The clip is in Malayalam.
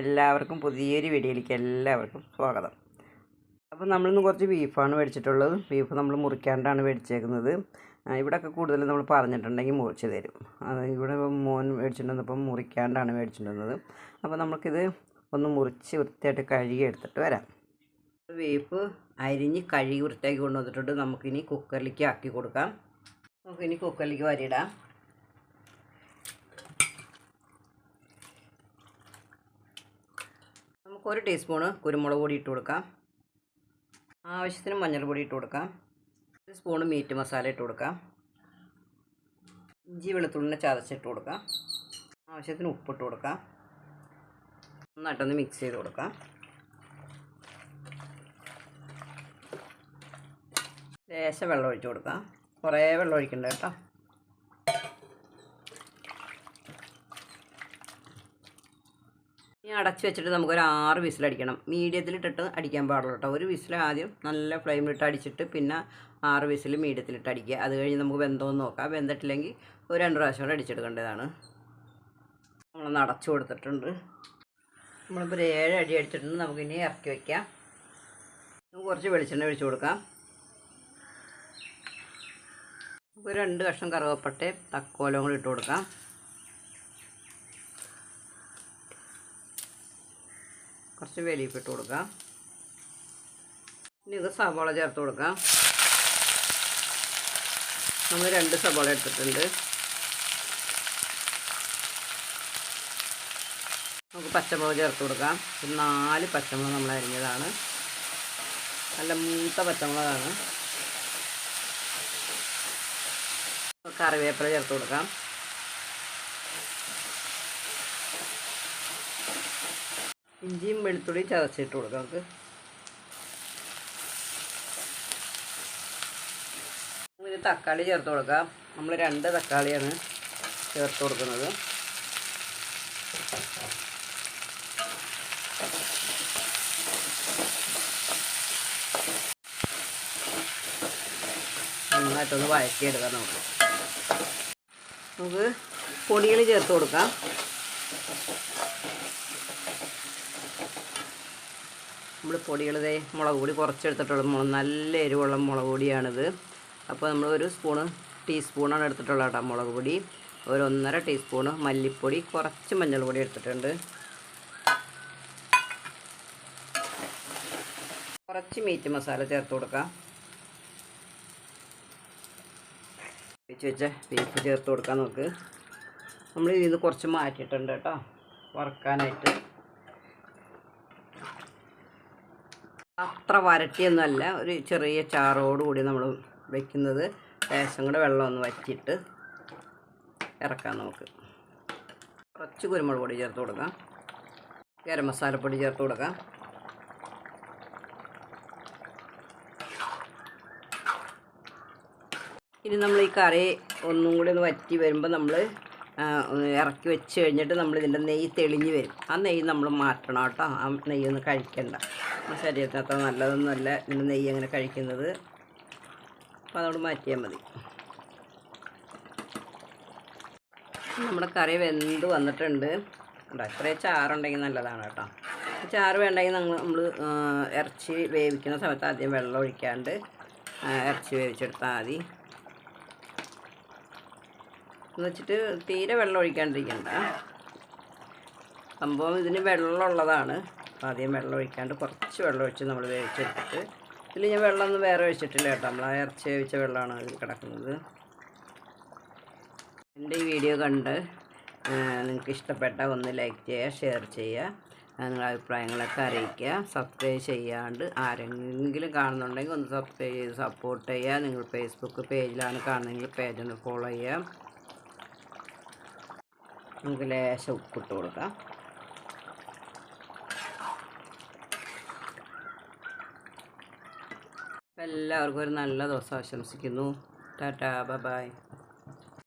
എല്ലാവർക്കും പുതിയൊരു വീഡിയോയിലേക്ക് എല്ലാവർക്കും സ്വാഗതം. അപ്പോൾ നമ്മളിന്ന് കുറച്ച് ബീഫാണ് മേടിച്ചിട്ടുള്ളത്. ബീഫ് നമ്മൾ മുറിക്കാണ്ടാണ് മേടിച്ചേക്കുന്നത്. ഇവിടെയൊക്കെ കൂടുതൽ നമ്മൾ പറഞ്ഞിട്ടുണ്ടെങ്കിൽ മുറിച്ച് തരും. അത് ഇവിടെ മോൻ മേടിച്ചിട്ടുണ്ടപ്പം മുറിക്കാണ്ടാണ് മേടിച്ചിട്ടുള്ളത്. അപ്പോൾ നമുക്കിത് ഒന്ന് മുറിച്ച് വൃത്തിയായിട്ട് കഴുകി എടുത്തിട്ട് വരാം. ബീഫ് അരിഞ്ഞ് കഴുകി വൃത്തിയാക്കി കൊണ്ടുവന്നിട്ടുണ്ട്. നമുക്കിനി കുക്കറിലേക്ക് ആക്കി കൊടുക്കാം. നമുക്കിനി കുക്കറിലേക്ക് വരിയിടാം. ഒരു ടീസ്പൂണ് കുരുമുളക് പൊടി ഇട്ട് കൊടുക്കാം. ആവശ്യത്തിന് മഞ്ഞൾപ്പൊടി ഇട്ട് കൊടുക്കാം. ഒരു സ്പൂണ് മീറ്റ് മസാല ഇട്ട് കൊടുക്കാം. ഇഞ്ചി വെളുത്തുള്ളിനെ ചതച്ചിട്ട് കൊടുക്കാം. ആവശ്യത്തിന് ഉപ്പിട്ട് കൊടുക്കാം. നന്നായിട്ടൊന്ന് മിക്സ് ചെയ്ത് കൊടുക്കാം. ലേശം വെള്ളം ഒഴിച്ച് കൊടുക്കാം. കുറേ വെള്ളം ഒഴിക്കണ്ട കേട്ടോ. ഇനി അടച്ച് വെച്ചിട്ട് നമുക്കൊരു ആറ് വിസിലടിക്കണം. മീഡിയത്തിലിട്ടിട്ട് അടിക്കാൻ പാടുള്ളൂ കേട്ടോ. ഒരു വിസിൽ ആദ്യം നല്ല ഫ്ലെയിമിലിട്ട് അടിച്ചിട്ട് പിന്നെ ആറ് വിസിൽ മീഡിയത്തിലിട്ട് അടിക്കുക. അത് കഴിഞ്ഞ് നമുക്ക് വെന്തോന്ന് നോക്കാം. വെന്തിട്ടില്ലെങ്കിൽ ഒരു രണ്ട് പ്രാവശ്യം കൂടെ അടിച്ചെടുക്കേണ്ടതാണ്. നമ്മളൊന്ന് അടച്ചു കൊടുത്തിട്ടുണ്ട്. നമ്മളിപ്പോൾ ഒരു ഏഴ് അടി അടിച്ചിട്ടുണ്ട്. നമുക്കിനി ഇറക്കി വയ്ക്കാം നമുക്ക് കുറച്ച് വെളിച്ചെണ്ണ ഒഴിച്ചു കൊടുക്കാം. നമുക്ക് രണ്ട് കഷ്ണം കറുവപ്പട്ടയും തക്കോലവും കൂടി ഇട്ട് കൊടുക്കാം. കുറച്ച് വേലിയിപ്പ് ഇട്ട് കൊടുക്കാം. ഇനി ഇത് സവാള ചേർത്ത് കൊടുക്കാം. നമ്മൾ രണ്ട് സവാള എടുത്തിട്ടുണ്ട്. നമുക്ക് പച്ചമുളക് ചേർത്ത് കൊടുക്കാം. നാല് പച്ചമുളക് നമ്മൾ അരിഞ്ഞതാണ്. നല്ല മൂത്ത പച്ചമുളകാണ്. കറിവേപ്പില ചേർത്ത് കൊടുക്കാം. ഇഞ്ചിയും വെളുത്തുള്ളിയും ചതച്ചിട്ട് കൊടുക്കാം നമുക്ക്. ഇതിന് തക്കാളി ചേർത്ത് കൊടുക്കാം. നമ്മൾ രണ്ട് തക്കാളിയാണ് ചേർത്ത് കൊടുക്കുന്നത്. നന്നായിട്ടൊന്ന് വഴറ്റിയെടുക്കാം നമുക്ക്. നമുക്ക് പൊടികൾ ചേർത്ത് കൊടുക്കാം. നമ്മൾ പൊടികൾ ദേ മുളക് പൊടി കുറച്ചെടുത്തിട്ടുള്ളത്. മുളക് നല്ല എരിവുള്ള മുളക് പൊടിയാണിത്. അപ്പോൾ നമ്മൾ ഒരു സ്പൂണ് ടീസ്പൂണാണ് എടുത്തിട്ടുള്ളത് കേട്ടോ മുളക് പൊടി. ഒരു ഒന്നര ടീസ്പൂണ് മല്ലിപ്പൊടി കുറച്ച് മഞ്ഞൾപ്പൊടി എടുത്തിട്ടുണ്ട്. കുറച്ച് മീറ്റ് മസാല ചേർത്ത് കൊടുക്കാം. വെച്ച് വെച്ച ബീഫ് ചേർത്ത് കൊടുക്കാം നമുക്ക്. നമ്മൾ ഇതിൽ നിന്ന് കുറച്ച് മാറ്റിയിട്ടുണ്ട് കേട്ടോ വറക്കാനായിട്ട്. അത്ര വരട്ടിയൊന്നുമല്ല. ഒരു ചെറിയ ചാറോടുകൂടി നമ്മൾ വെക്കുന്നത്. ലേശം കൂടെ വെള്ളം ഒന്ന് വറ്റിയിട്ട് ഇറക്കാം നമുക്ക്. കുറച്ച് കുരുമുളക് പൊടി ചേർത്ത് കൊടുക്കാം. ഗരം മസാലപ്പൊടി ചേർത്ത് കൊടുക്കാം. ഇനി നമ്മൾ ഈ കറി ഒന്നും കൂടി ഒന്ന് വറ്റി വരുമ്പോൾ നമ്മൾ ഇറക്കി വെച്ച് കഴിഞ്ഞിട്ട് നമ്മൾ ഇതിന്റെ നെയ്യ് തെളിഞ്ഞ് വരും. ആ നെയ്യ് നമ്മൾ മാറ്റണം കേട്ടോ. ആ നെയ്യ് ഒന്ന് കഴിക്കണ്ട. നമ്മുടെ ശരീരത്തിന് അത്ര നല്ലതൊന്നുമല്ല ഇതിന്റെ നെയ്യ് അങ്ങനെ കഴിക്കുന്നത്. അപ്പോൾ അതോട് മാറ്റിയാൽ മതി. നമ്മുടെ കറി വെന്ത് വന്നിട്ടുണ്ട്. ഇത്രയും ചാറുണ്ടെങ്കിൽ നല്ലതാണ് കേട്ടോ. ചാറ് വേണ്ടെങ്കിൽ നമ്മൾ നമ്മൾ ഇറച്ചി വേവിക്കുന്ന സമയത്ത് ആദ്യം വെള്ളം ഒഴിക്കാണ്ട് ഇറച്ചി വേവിച്ചെടുത്താൽ മതി. എന്ന് വെച്ചിട്ട് തീരെ വെള്ളം ഒഴിക്കാണ്ടിരിക്കണ്ട. സംഭവം ഇതിന് വെള്ളമുള്ളതാണ്. അപ്പോൾ ആദ്യം വെള്ളം ഒഴിക്കാണ്ട് കുറച്ച് വെള്ളം ഒഴിച്ച് നമ്മൾ വേവിച്ചെടുത്തിട്ട് ഇതിൽ ഞാൻ വെള്ളമൊന്നും വേറെ ഒഴിച്ചിട്ടില്ല കേട്ടോ. നമ്മൾ ആ ഇറച്ചി വേവിച്ച വെള്ളമാണ് ഇതിൽ കിടക്കുന്നത്. എന്റെ ഈ വീഡിയോ കണ്ട് നിങ്ങൾക്ക് ഇഷ്ടപ്പെട്ട ഒന്ന് ലൈക്ക് ചെയ്യുക ഷെയർ ചെയ്യുക നിങ്ങളുടെ അഭിപ്രായങ്ങളൊക്കെ അറിയിക്കുക. സബ്സ്ക്രൈബ് ചെയ്യാണ്ട് ആരെങ്കിലും കാണുന്നുണ്ടെങ്കിൽ ഒന്ന് സബ്സ്ക്രൈബ് ചെയ്ത് സപ്പോർട്ട് ചെയ്യുക. നിങ്ങൾ ഫേസ്ബുക്ക് പേജിലാണ് കാണുന്നതെങ്കിൽ പേജ് ഒന്ന് ഫോളോ ചെയ്യുക. നമുക്ക് ലേശം ഉപ്പിട്ട് കൊടുക്കാം. എല്ലാവർക്കും ഒരു നല്ല ദിവസം ആശംസിക്കുന്നു. Tata bye.